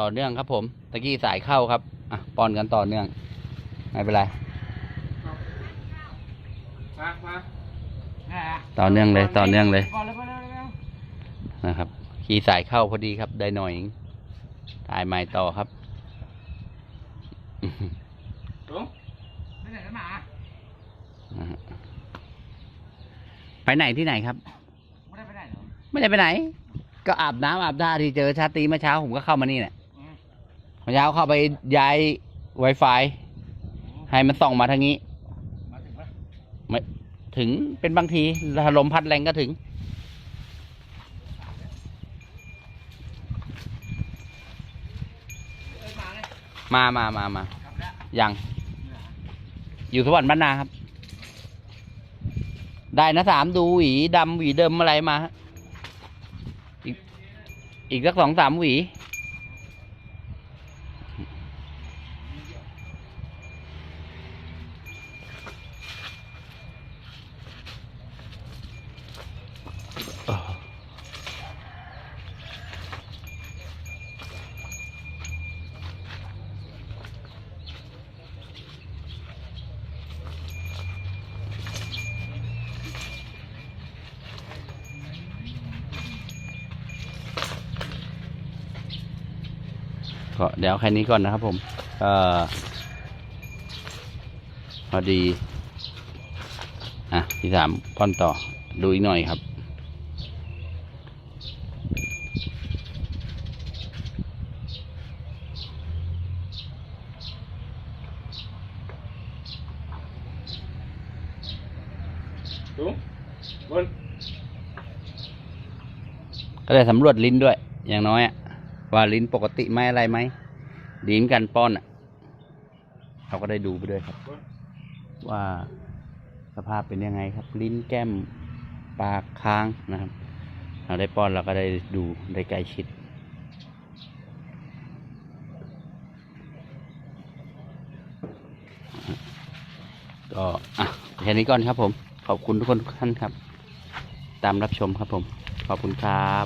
ต่อเนื่องครับผม ตะกี้สายเข้าครับ อะป้อนกันต่อเนื่อง ไม่เป็นไร มามาต่อเนื่องเลย ต่อเนื่องเลย ก่อนเลยไปเลยเร็วนะครับ ขี่สายเข้าพอดีครับ ได้หน่อยเองถ่ายใหม่ต่อครับลงไปไหนกันหมานะฮะไปไหนที่ไหนครับ ไม่ได้ไปไหนเหรอไม่ได้ไปไหน ก็อาบน้ำอาบท่าที่เจอชาตรีเมื่อเช้าผมก็เข้ามานี่แหละอื มเมื่อเช้าเข้าไปย้าย Wi-Fi ให้มันส่องมาทางนี้ มาถึงปะถึงเป็นบางทีถ้าลมพัดแรงก็ถึง เอ้ยมาเลยมามามามา กลับแล้วยัง อยู่สวรรค์บ้านนาครับ ได้นะสามดูหวีดำหวีเดิมอะไรมาฮะอีกอีกสักสองสามหวี ก็เดี๋ยวแค่นี้ก่อนนะครับผมเอ่อพอดี อะ ที่สามป้อนต่อดูอีกหน่อยครับลงบนก็ได้สำรวจลิ้นด้วย อย่างน้อยอะ ว่าลิ้นปกติไหมอะไรไหมดีเหมอนกันป้อนอะเราก็ได้ดูไปด้วยครับ ว่าสภาพเป็นยังไงครับ ลิ้นแก้มปากค้างนะครับ เราได้ป้อนเราก็ได้ดูได้ใกล้ชิดก็อะแค่นี้ก่อนครับผม ขอบคุณทุกคนทุกท่านครับ ตามรับชมครับผม ขอบคุณครับ